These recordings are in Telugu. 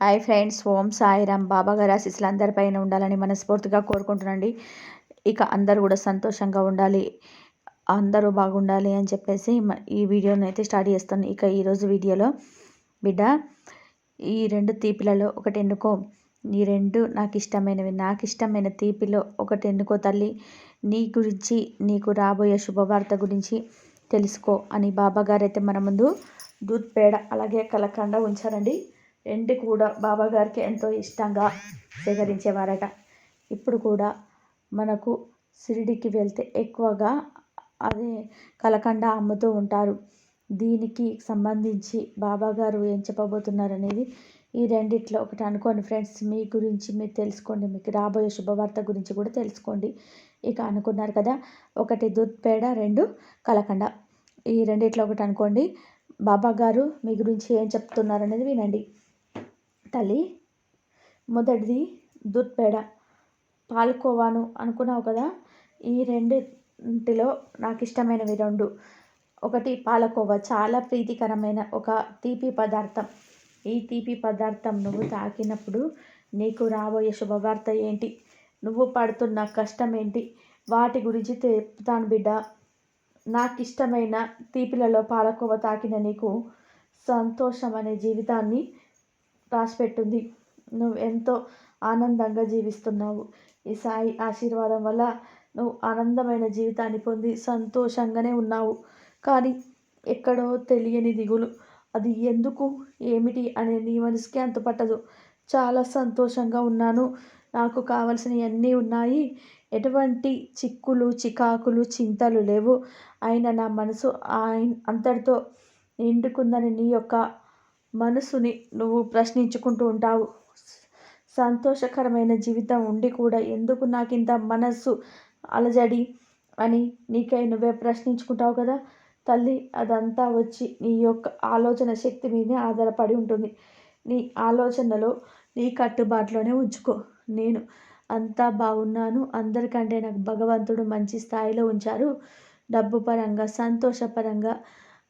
Hi friends Om Sairam. బాబా గారి ఆశీస్సులు అందరిపైన ఉండాలని మనస్ఫూర్తిగా కోరుకుంటున్నాండి ఇక అందరూ కూడా సంతోషంగా ఉండాలి అందరూ బాగుండాలి అని చెప్పేసి ఈ వీడియోని అయితే స్టార్ట్ చేస్తాను. ఇక ఈరోజు వీడియోలో బిడ్డ ఈ రెండు తీపిలలో ఒకటి ఎన్నుకో ఈ రెండు నాకు ఇష్టమైనవి. నాకు ఇష్టమైన తీపిలో ఒకటి ఎన్నుకో తల్లి నీ గురించి నీకు రాబోయే శుభవార్త గురించి తెలుసుకో అని బాబాగారు అయితే మన ముందు దూత్ పేడ అలాగే కలకండ ఉంచారండి. రెండు కూడా బాబాగారికి ఎంతో ఇష్టంగా సేకరించేవారట. ఇప్పుడు కూడా మనకు షిరిడికి వెళ్తే ఎక్కువగా అదే కలకండ అమ్ముతూ ఉంటారు. దీనికి సంబంధించి బాబాగారు ఏం చెప్పబోతున్నారు అనేది ఈ రెండిట్లో ఒకటి అనుకోండి ఫ్రెండ్స్. మీ గురించి మీరు తెలుసుకోండి. మీకు రాబోయే శుభవార్త గురించి కూడా తెలుసుకోండి. ఇక అనుకున్నారు కదా ఒకటి దుత్ పేడ రెండు కలకండ. ఈ రెండిట్లో ఒకటి అనుకోండి. బాబా గారు మీ గురించి ఏం చెప్తున్నారు అనేది వినండి. తల్లి మొదటిది దూద్ పేడ పాలకోవాను అనుకున్నావు కదా? ఈ రెండింటిలో నాకు ఇష్టమైనవి రెండు. ఒకటి పాలకోవా. చాలా ప్రీతికరమైన ఒక తీపి పదార్థం. ఈ తీపి పదార్థం నువ్వు తాకినప్పుడు నీకు రాబోయే శుభవార్త ఏంటి? నువ్వు పడుతున్న కష్టం ఏంటి వాటి గురించి చెప్తాను బిడ్డ. నాకు ఇష్టమైన తీపిలలో పాలకోవ తాకిన నీకు సంతోషం అనే జీవితాన్ని రాసిపెట్టింది. నువ్వు ఎంతో ఆనందంగా జీవిస్తున్నావు. ఈ సాయి ఆశీర్వాదం వల్ల నువ్వు ఆనందమైన జీవితాన్ని పొంది సంతోషంగానే ఉన్నావు. కానీ ఎక్కడో తెలియని దిగులు. అది ఎందుకు? ఏమిటి? అనే నీ మనసుకి అంత పట్టదు. చాలా సంతోషంగా ఉన్నాను. నాకు కావలసినవన్నీ ఉన్నాయి. ఎటువంటి చిక్కులు చికాకులు చింతలు లేవు. ఆయన నా మనసు ఆయన అంతటితో నిండుకుందని నీ యొక్క మనసుని నువ్వు ప్రశ్నించుకుంటూ ఉంటావు. సంతోషకరమైన జీవితం ఉండి కూడా ఎందుకు నాకు ఇంత మనస్సు అలజడి అని నీకై నువ్వే ప్రశ్నించుకుంటావు కదా? తల్లి అదంతా వచ్చి నీ యొక్క ఆలోచన శక్తి మీదే ఆధారపడి ఉంటుంది. నీ ఆలోచనలో నీ కట్టుబాటులోనే ఉంచుకో. నేను అంతా బాగున్నాను. అందరికంటే నాకు భగవంతుడు మంచి స్థాయిలో ఉంచారు. డబ్బు పరంగా సంతోషపరంగా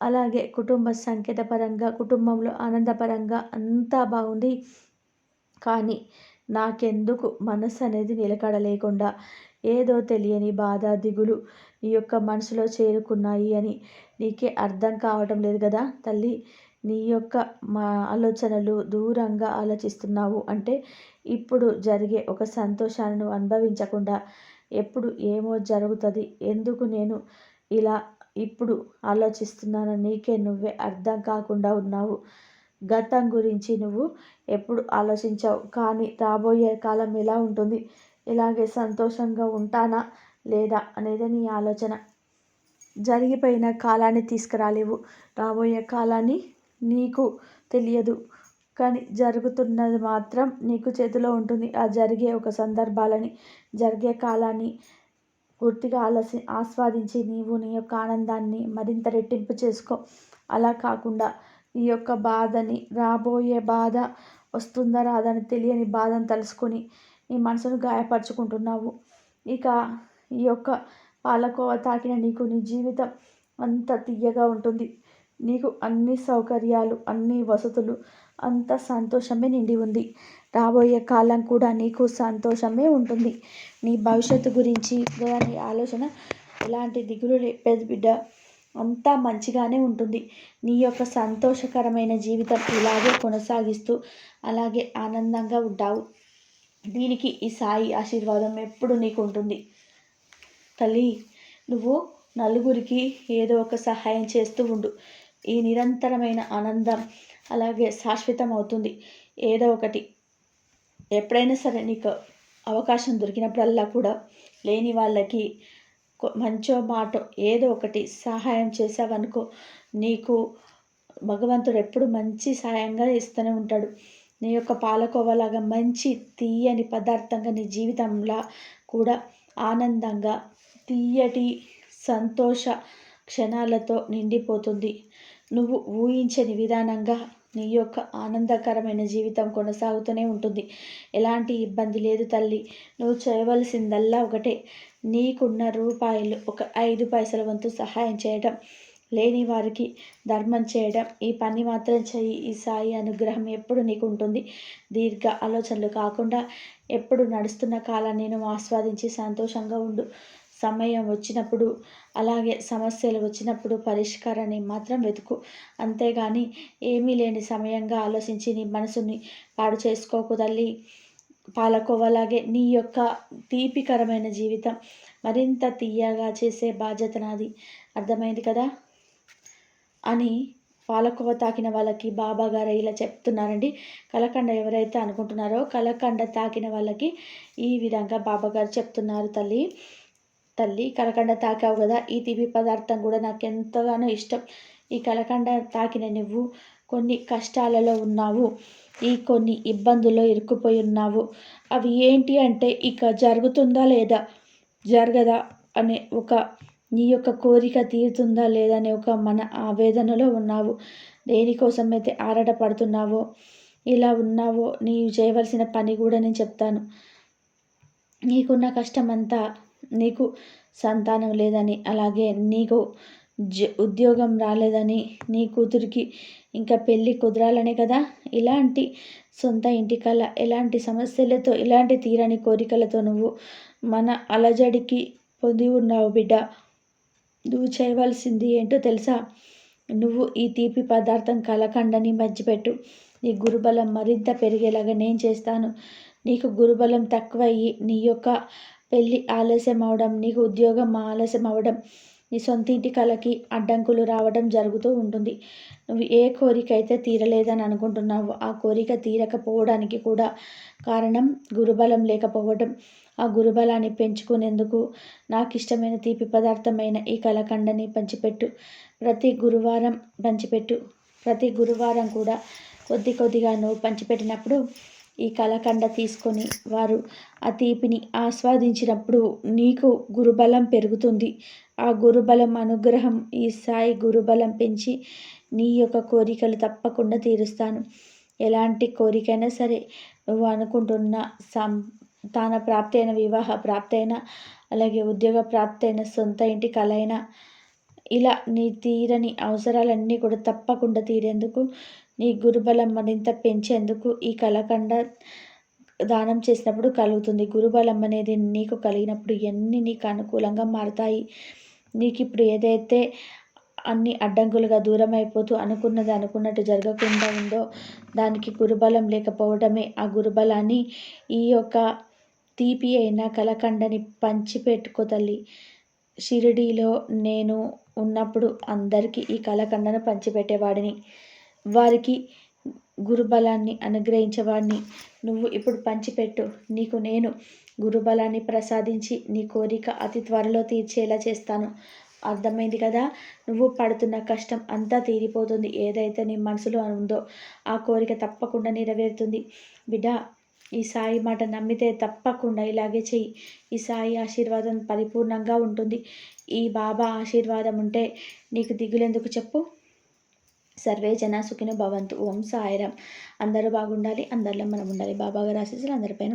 అలాగే కుటుంబ సంకేతపరంగా కుటుంబంలో ఆనందపరంగా అంతా బాగుంది. కానీ నాకెందుకు మనసు అనేది నిలకడ లేకుండా ఏదో తెలియని బాధ దిగులు నీ యొక్క మనసులో చేరుకున్నాయి అని నీకే అర్థం కావటం లేదు కదా తల్లి. నీ యొక్క మా ఆలోచనలు దూరంగా ఆలోచిస్తున్నావు అంటే ఇప్పుడు జరిగే ఒక సంతోషాలను అనుభవించకుండా ఎప్పుడు ఏమో జరుగుతుంది. ఎందుకు నేను ఇలా ఇప్పుడు ఆలోచిస్తున్నాను. నీకే నువ్వే అర్థం కాకుండా ఉన్నావు. గతం గురించి నువ్వు ఎప్పుడు ఆలోచించావు? కానీ రాబోయే కాలం ఎలా ఉంటుంది? ఇలాగే సంతోషంగా ఉంటానా లేదా అనేది నీ ఆలోచన. జరిగిపోయిన కాలాన్ని తీసుకురాలేవు. రాబోయే కాలాన్ని నీకు తెలియదు. కానీ జరుగుతున్నది మాత్రం నీకు చేతిలో ఉంటుంది. ఆ జరిగే ఒక సందర్భాలని జరిగే కాలాన్ని పూర్తిగా ఆలసి ఆస్వాదించి నీవు నీ యొక్క ఆనందాన్ని మరింత రెట్టింపు చేసుకో. అలా కాకుండా ఈ యొక్క బాధని రాబోయే బాధ వస్తుందా రాదని తెలియని బాధను తలుసుకొని నీ మనసును గాయపరుచుకుంటున్నావు. ఇక ఈ యొక్క పాలకోవ తాకిన నీకు నీ జీవితం అంత తీయగా ఉంటుంది. నీకు అన్ని సౌకర్యాలు అన్ని వసతులు అంత సంతోషమే నిండి ఉంది. రాబోయే కాలం కూడా నీకు సంతోషమే ఉంటుంది. నీ భవిష్యత్తు గురించి లేదా నీ ఆలోచన ఎలాంటి దిగులు లేపేది బిడ్డ. అంతా మంచిగానే ఉంటుంది. నీ యొక్క సంతోషకరమైన జీవితం ఇలాగే కొనసాగిస్తూ అలాగే ఆనందంగా ఉంటావు. దీనికి ఈ సాయి ఆశీర్వాదం ఎప్పుడు నీకు ఉంటుంది? తల్లి నువ్వు నలుగురికి ఏదో ఒక సహాయం చేస్తూ ఉండు. ఈ నిరంతరమైన ఆనందం అలాగే శాశ్వతం అవుతుంది ఏదో ఒకటి. ఎప్పుడైనా సరే నీకు అవకాశం దొరికినప్పుడల్లా కూడా లేని వాళ్ళకి మంచో మాటో ఏదో ఒకటి సహాయం చేసావనుకో నీకు భగవంతుడు ఎప్పుడు మంచి సహాయంగా ఇస్తూనే ఉంటాడు. నీ యొక్క పాలకోవలాగా మంచి తీయని పదార్థంగా నీ జీవితంలో కూడా ఆనందంగా తీయటి సంతోష క్షణాలతో నిండిపోతుంది. నువ్వు ఊహించని విధానంగా నీ యొక్క ఆనందకరమైన జీవితం కొనసాగుతూనే ఉంటుంది. ఎలాంటి ఇబ్బంది లేదు తల్లి. నువ్వు చేయవలసిందల్లా ఒకటే. నీకున్న రూపాయలు ఒక ఐదు పైసల వంతు సహాయం చేయడం లేని వారికి ధర్మం చేయడం ఈ పని మాత్రం చేయి. ఈ సాయి అనుగ్రహం ఎప్పుడు నీకు ఉంటుంది దీర్ఘ ఆలోచనలు కాకుండా ఎప్పుడు నడుస్తున్న కాలాన్ని నువ్వు ఆస్వాదించి సంతోషంగా ఉండు. సమయం వచ్చినప్పుడు అలాగే సమస్యలు వచ్చినప్పుడు పరిష్కారాన్ని మాత్రం వెతుకు. అంతేగాని ఏమీ లేని సమయంగా ఆలోచించి నీ మనసుని పాడు చేసుకోకు తల్లి. పాలకోవలాగే నీ యొక్క తీపికరమైన జీవితం మరింత తీయగా చేసే బాధ్యత నాది. అర్థమైంది కదా? అని పాలకోవ తాకిన వాళ్ళకి బాబా గారు ఇలా చెప్తున్నారండి. కలకండ ఎవరైతే అనుకుంటున్నారో కలకండ తాకిన వాళ్ళకి ఈ విధంగా బాబా గారు చెప్తున్నారు తల్లి. తల్లి కలకండ తాకావు కదా? ఈ తీపి పదార్థం కూడా నాకు ఎంతగానో ఇష్టం. ఈ కలకండ తాకిన నువ్వు కొన్ని కష్టాలలో ఉన్నావు. ఈ కొన్ని ఇబ్బందుల్లో ఇరుక్కుపోయి ఉన్నావు. అవి ఏంటి అంటే ఇక జరుగుతుందా లేదా? జరగదా అనే ఒక నీ యొక్క కోరిక తీరుతుందా లేదనే ఒక మన ఆవేదనలో ఉన్నావు. దేనికోసం అయితే ఆరాట పడుతున్నావో ఇలా ఉన్నావో నీవు చేయవలసిన పని కూడా నేను చెప్తాను. నీకున్న కష్టమంతా నీకు సంతానం లేదని అలాగే నీకు జ ఉద్యోగం రాలేదని నీ కూతురికి ఇంకా పెళ్ళి కుదరాలనే కదా? ఇలాంటి సొంత ఇంటి కళ ఎలాంటి సమస్యలతో ఇలాంటి తీరని కోరికలతో నువ్వు మన అలజడికి పొంది ఉన్నావు బిడ్డ. నువ్వు చేయవలసింది ఏంటో తెలుసా? నువ్వు ఈ తీపి పదార్థం కలకండని మర్చిపెట్టు. నీ గురుబలం మరింత పెరిగేలాగా నేను చేస్తాను. నీకు గురుబలం తక్కువయ్యి నీ యొక్క పెళ్ళి ఆలస్యం అవడం నీకు ఉద్యోగం ఆలస్యం అవడం నీ సొంత ఇంటి కళకి అడ్డంకులు రావడం జరుగుతూ ఉంటుంది. నువ్వు ఏ కోరిక అయితే తీరలేదని అనుకుంటున్నావో ఆ కోరిక తీరకపోవడానికి కూడా కారణం గురుబలం లేకపోవడం ఆ గురుబలాన్ని పెంచుకునేందుకు నాకు ఇష్టమైన తీపి పదార్థమైన ఈ కలకండని పంచిపెట్టు. ప్రతి గురువారం పంచిపెట్టు. ప్రతి గురువారం కూడా కొద్ది కొద్దిగా నువ్వు పంచిపెట్టినప్పుడు ఈ కలకండ తీసుకొని వారు ఆ తీపిని ఆస్వాదించినప్పుడు నీకు గురుబలం పెరుగుతుంది. ఆ గురుబలం అనుగ్రహం ఈ సాయి గురుబలం పెంచి నీ యొక్క కోరికలు తప్పకుండా తీరుస్తాను. ఎలాంటి కోరికైనా సరే నువ్వు అనుకుంటున్న సంతాన ప్రాప్తి అయిన వివాహ ప్రాప్తి అయినా అలాగే ఉద్యోగ ప్రాప్తి అయిన సొంత ఇంటి కళ అయినా ఇలా నీ తీరని అవసరాలన్నీ కూడా తప్పకుండా తీరేందుకు నీ గురుబలం మరింత పెంచేందుకు ఈ కలకండ దానం చేసినప్పుడు కలుగుతుంది. గురుబలం అనేది నీకు కలిగినప్పుడు ఎన్ని నీకు అనుకూలంగా మారుతాయి. నీకు ఇప్పుడు ఏదైతే అన్ని అడ్డంకులుగా దూరం అయిపోతూ అనుకున్నది అనుకున్నట్టు జరగకుండా ఉందో దానికి గురుబలం లేకపోవడమే. ఆ గురుబలాన్ని ఈ యొక్క తీపి అయిన కలకండని పంచిపెట్టుకో తల్లి. షిరిడీలో నేను ఉన్నప్పుడు అందరికీ ఈ కలకండను పంచిపెట్టేవాడిని. వారికి గురుబలాన్ని అనుగ్రహించేవాడిని. నువ్వు ఇప్పుడు పంచిపెట్టు. నీకు నేను గురుబలాన్ని ప్రసాదించి నీ కోరిక అతి త్వరలో తీర్చేలా చేస్తాను. అర్థమైంది కదా? నువ్వు పడుతున్న కష్టం అంతా తీరిపోతుంది. ఏదైతే నీ మనసులో ఉందో ఆ కోరిక తప్పకుండా నెరవేరుతుంది. బిడ్డ ఈ సాయి మాట నమ్మితే తప్పకుండా ఇలాగే చెయ్యి. ఈ సాయి ఆశీర్వాదం పరిపూర్ణంగా ఉంటుంది. ఈ బాబా ఆశీర్వాదం ఉంటే నీకు దిగులెందుకు చెప్పు? సర్వే జన సుఖిన భవంతు. ఓం సాయిరామ్. అందరూ బాగుండాలి అందరిలో మనం ఉండాలి. బాబాగారు ఆశీస్సులు అందరిపైన